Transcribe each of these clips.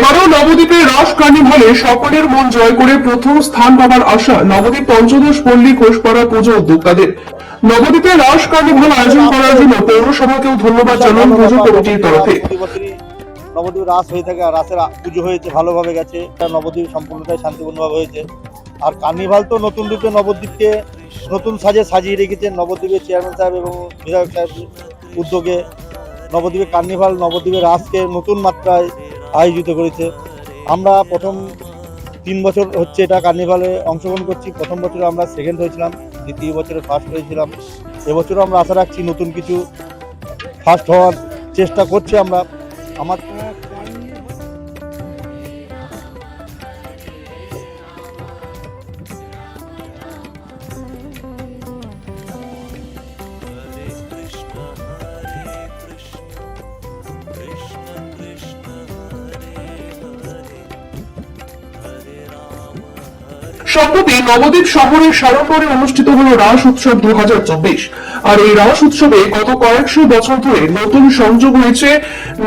এবারও নবদ্বীপের রাস কার্নিভালে সকলের মন জয় করে প্রথম স্থান পাবার আশা নবদ্বীপ পঞ্চদশ পল্লী কোষপাড়া পুজো উদ্যোক্তাদের। নবদ্বীপের রাস কার্নিভাল আয়োজন করার জন্য পৌরসভাকেও ধন্যবাদ জানান পুজো কমিটির তরফে। নবদ্বীপ রাস হয়ে থাকে আর রাসের পুজো হয়েছে, ভালোভাবে গেছে নবদ্বীপ সম্পূর্ণটাই শান্তিপূর্ণভাবে হয়েছে। আর কার্নিভাল তো নতুন রূপে নবদ্বীপকে নতুন সাজে সাজিয়ে রেখেছেন নবদ্বীপের চেয়ারম্যান সাহেব এবং বিধায়ক সাহেব উদ্যোগে। নবদ্বীপের কার্নিভাল নবদ্বীপের রাসকে নতুন মাত্রায় আয়োজিত করেছে। আমরা প্রথম তিন বছর হচ্ছে এটা কার্নিভালে অংশগ্রহণ করছি। প্রথম বছর আমরা সেকেন্ড হয়েছিলাম, দ্বিতীয় বছরে ফার্স্ট হয়েছিলাম। এবছরও আমরা আশা রাখছি নতুন কিছু ফার্স্ট হওয়ার চেষ্টা করছি আমরা। আমার সম্প্রতি নবদ্বীপ শহরের সাড়ম্বরে অনুষ্ঠিত হল রাস উৎসব দুই হাজার চব্বিশ। আর এই রাস উৎসবে গত কয়েকশো বছর ধরে নতুন সংযোগ হয়েছে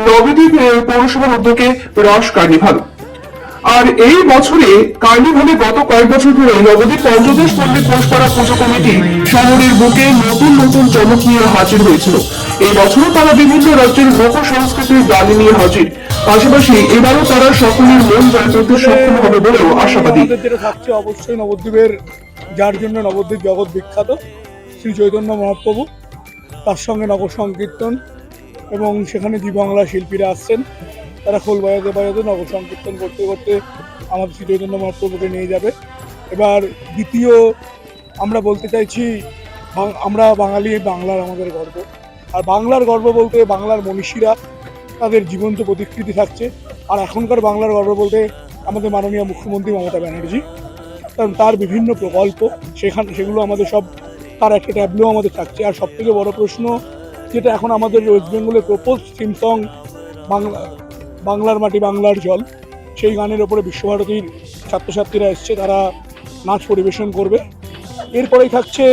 নবদ্বীপ পৌরসভার উদ্যোগে রাস কার্নিভাল। আর এই বছরে কার্নিভালে গত কয়েক বছর ধরে নবদ্বীপ পঞ্চদশ পল্লী কোষপাড়া পুজো কমিটি শহরের বুকে নতুন নতুন চমক নিয়ে হাজির হয়েছিল। এই বছরও তারা বিভিন্ন রাজ্যের লোক সংস্কৃতির গান নিয়ে হাজির। পাশাপাশি এবারও তারা সকলের মন জয় করতে সক্ষম হবে বলেও আশাবাদী। যেটা থাকছে অবশ্যই নবদ্বীপের, যার জন্য নবদ্বীপ জগৎ বিখ্যাত, শ্রী চৈতন্য মহাপ্রভু। তার সঙ্গে নগর সংকীর্তন এবং সেখানে জি বাংলা শিল্পীরা আসছেন। তারা খোল বাজাতে বাজাতে নগর সংকীর্তন করতে করতে আমাদের শ্রী চৈতন্য মহাপ্রভুকে নিয়ে যাবে। এবার দ্বিতীয় আমরা বলতে চাইছি আমরা বাঙালি, বাংলার আমাদের গর্ব। আর বাংলার গর্ব বলতে বাংলার মনীষীরা তাদের জীবন্ত প্রতিকৃতি থাকছে। আর এখনকার বাংলার গর্ব বলতে আমাদের মাননীয় মুখ্যমন্ত্রী মমতা ব্যানার্জি। কারণ তার বিভিন্ন প্রকল্প, সেখান সেগুলো আমাদের সব তার একটা ট্যাবলো আমাদের থাকছে। আর সব থেকে বড় প্রশ্ন, যেটা এখন আমাদের ওয়েস্ট বেঙ্গলের প্রপোজ থিম সং বাংলা বাংলার মাটি বাংলার জল, সেই গানের ওপরে বিশ্বভারতীর ছাত্রছাত্রীরা এসছে, তারা নাচ পরিবেশন করবে। এরপরেই থাকছে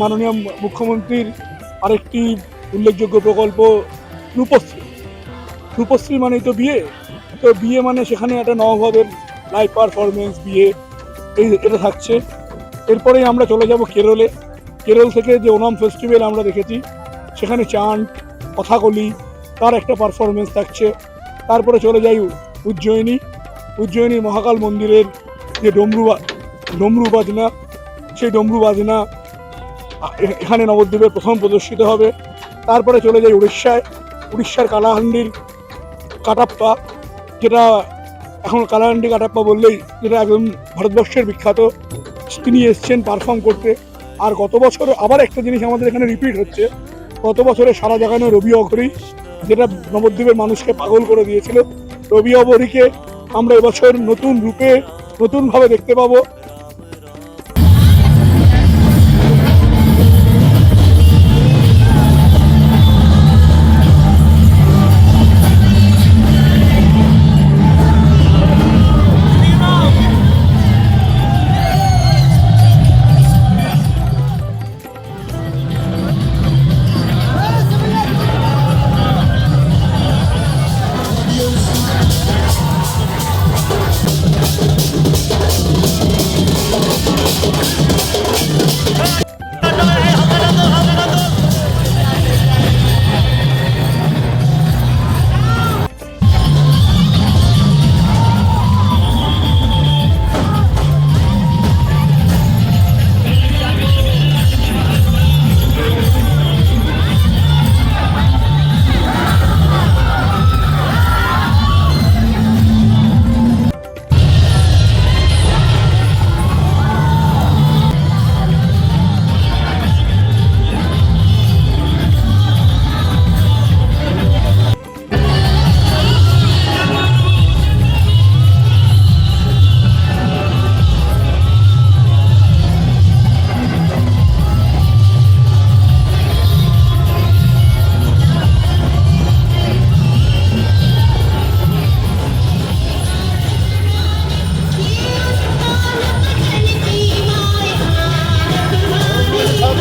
মাননীয় মুখ্যমন্ত্রীর আরেকটি উল্লেখযোগ্য প্রকল্প, রূপশ্রী। রূপশ্রী মানেই তো বিয়ে। তো বিয়ে মানে সেখানে একটা নবভাবের লাইভ পারফরমেন্স বিয়ে, এই এটা থাকছে। এরপরেই আমরা চলে যাব কেরলে। কেরল থেকে যে ওনাম ফেস্টিভ্যাল আমরা দেখেছি, সেখানে চান, কথাকলি, তার একটা পারফরমেন্স থাকছে। তারপরে চলে যাই উজ্জয়িনী। উজ্জয়িনী মহাকাল মন্দিরের যে ডমরু ডমরু বাজনা, সেই ডমরু বাজনা এখানে নবদ্বীপের প্রথম প্রদর্শিত হবে। তারপরে চলে যাই উড়িষ্যায়। উড়িষ্যার কালাহান্ডির কাটাপ্পা, যেটা এখন কালাহান্ডি কাটাপ্পা বললেই, যেটা একদম ভারতবর্ষের বিখ্যাত। তিনি এসছেন পারফর্ম করতে। আর গত বছর আবার একটা জিনিস আমাদের এখানে রিপিট হচ্ছে। গত বছরে সারা জাগানো রবি অঘরি, যেটা নবদ্বীপের মানুষকে পাগল করে দিয়েছিল। রবি অঘরিকে আমরা এবছর নতুন রূপে, নতুনভাবে দেখতে পাবো।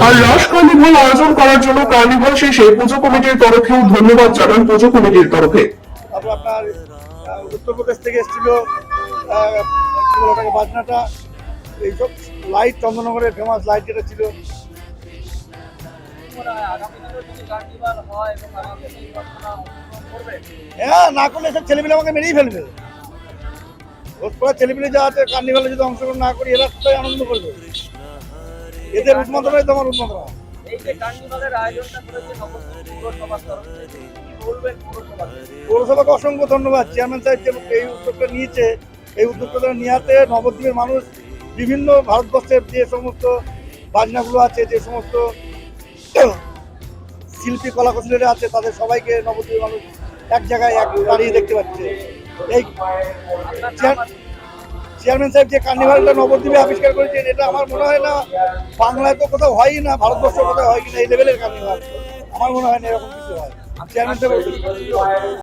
আর রাস কার্নিভাল আয়োজন করার জন্য কার্নিভাল শেষে পুজো কমিটির তরফেও ধন্যবাদ জানান পুজো কমিটির তরফে। আপনার উত্তরপ্রদেশ থেকে এসেছিল বাজনাটা এইসব লাইট চন্দননগরের ফেমাস লাইট যেটা ছিল। হ্যাঁ না করলে সব ছেলেপিলে আমাকে মেরেই ফেলবে। ভোজপুরের ছেলেপিলে যা আছে, কার্নিভালে যদি অংশগ্রহণ না করি, এরা কোথায় আনন্দ করবে। এদের উন্মাদনাই তো আমার উন্মাদনা। এই যে কার্নিভালের আয়োজনটা করেছে নবদ্বীপ পৌরসভার তরফ থেকে কি বলবেন পৌরসভাকে অসংখ্য ধন্যবাদ। চেয়ারম্যান সাহেব যে এই উদ্যোগটা নিয়েছে এই উদ্যোগটা নিয়াতে নবদ্বীপের মানুষ বিভিন্ন ভারতবর্ষের যে সমস্ত বাজনাগুলো আছে যে সমস্ত শিল্পী কলাকুশলীরা আছে তাদের সবাইকে নবদ্বীপের মানুষ এক জায়গায় এক দাঁড়িয়ে দেখতে পাচ্ছে। এই চেয়ারম্যান সাহেব যে কার্নিভালটা নবদ্বীপে আবিষ্কার করেছেন, এটা আমার মনে হয় না বাংলায় তো কোথাও হয়ই না ভারতবর্ষ কোথাও হয় কিনা এই লেভেলের কার্নিভাল। আমার মনে হয় না এরকম কিছু হয়। চেয়ারম্যান সাহেব